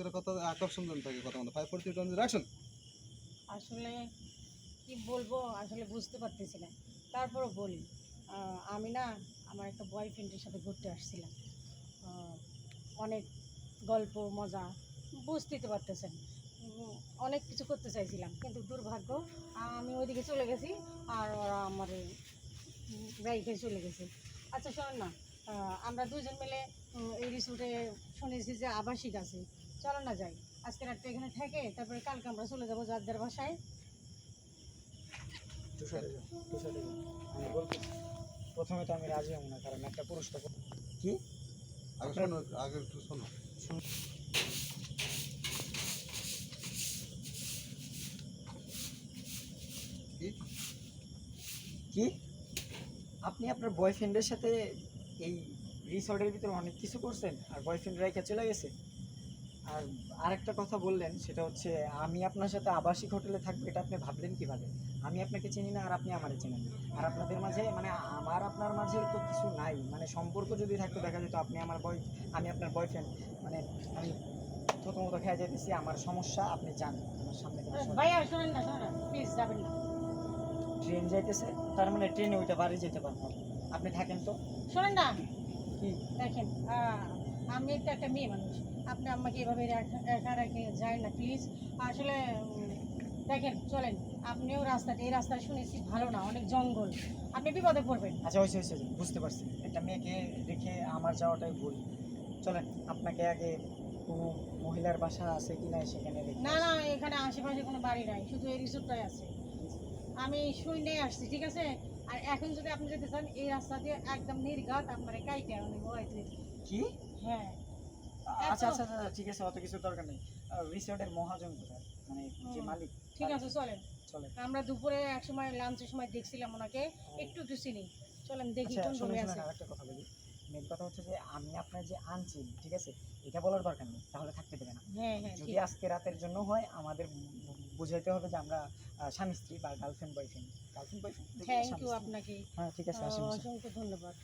করে কত আকর্ষণ জন থাকে কথা মতো ফাইভ ফোর থ্রি আসলে কি বলব? আসলে বুঝতে পারতেছি না। তারপরও বলি আমি না আমার একটা বয়ফ্রেন্ডের সাথে ঘুরতে আসছিলাম। অনেক গল্প, মজা, বুঝতেই তো পারতেছেন। অনেক কিছু করতে চাইছিলাম, কিন্তু দুর্ভাগ্য, আমি ওইদিকে চলে গেছি আর ওরা আমার রাইখে চলে গেছে। আচ্ছা শোন না আমরা দুজন মিলে এই রিসোর্টে শুনেছি যে আবাসিক আছে। চলো না যাই। আজকে রাতটা এখানে থেকে তারপরে কালকে আমরা চলে যাব যাদের বাসায়। আমি প্রথমে তো আমি রাজি হব না কারণ একটা পুরুষটা কি? আগে শোনো আগে একটু শোনো। কি? কি? আপনি আপনার বয়ফ্রেন্ডের সাথে এই রিসর্টের ভিতরে অনেক কিছু করছেন আর বয়ফ্রেন্ড রেখে চলে গেছে? আর আরেকটা কথা বললেন সেটা হচ্ছে আমি আপনার সাথে আবাসিক হোটেলে থাকব এটা আপনি ভাবলেন কীভাবে? আমি আপনাকে চিনি না আর আপনি আমারে চেনেন আর আপনাদের মাঝে মানে আমার আপনার মাঝে তো কিছু নাই। মানে সম্পর্ক যদি থাকতো দেখা যেত আপনি আমার বয় আমি আপনার বয়ফ্রেন্ড মানে আমি প্রথমত খেয়ে যেতেছি আমার সমস্যা আপনি জান আমার সামনে ট্রেন যাইতেছে তার মানে ট্রেনে ওইটা বাড়ি যেতে পারব আপনি থাকেন তো? শোনেন না। কি? দেখেন আমি তো একটা মেয়ে মানুষ। আপনি আমাকে এভাবে একা রেখে যায় না প্লিজ আসলে দেখেন চলেন। আপনিও রাস্তাটা এই রাস্তায় শুনেছি ভালো না অনেক জঙ্গল। আপনি বিপদে পড়বেন। আচ্ছা হয়েছে হয়েছে বুঝতে পারছি। একটা মেয়েকে রেখে আমার যাওয়াটাই ভুল। চলেন আপনাকে আগে কোনো মহিলার বাসা আছে কিনা সেখানে রেখে না না এখানে আশেপাশে কোনো বাড়ি নাই শুধু এই রিসোর্টটাই আছে। আমি শুনে আসছি ঠিক আছে? আর এখন যদি আপনি যেতে চান এই রাস্তা দিয়ে একদম নির্ঘাত আপনার আমি বয়াইতে কি? হ্যাঁ। আচ্ছা আচ্ছা আচ্ছা ঠিক আছে অত কিছু দরকার নেই। রিসোর্টের মহাজন কোথায়? মানে যে মালিক ঠিক আছে চলেন। চলে আমরা দুপুরে এক সময় লাঞ্চের সময় দেখছিলাম ওনাকে একটু একটু চিনি। চলেন দেখি আচ্ছা কোন রুমে আছে। আরেকটা কথা বলি। মেন কথা হচ্ছে যে আমি আপনার যে আনছি ঠিক আছে এটা বলার দরকার নেই তাহলে থাকতে দেবে না। হ্যাঁ হ্যাঁ যদি আজকে রাতের জন্য হয় আমাদের বুঝাইতে হবে যে আমরা স্বামী স্ত্রী বা girlfriend boyfriend girlfriend boyfriend thank you আপনাকে। হ্যাঁ ঠিক আছে। অসংখ্য ধন্যবাদ।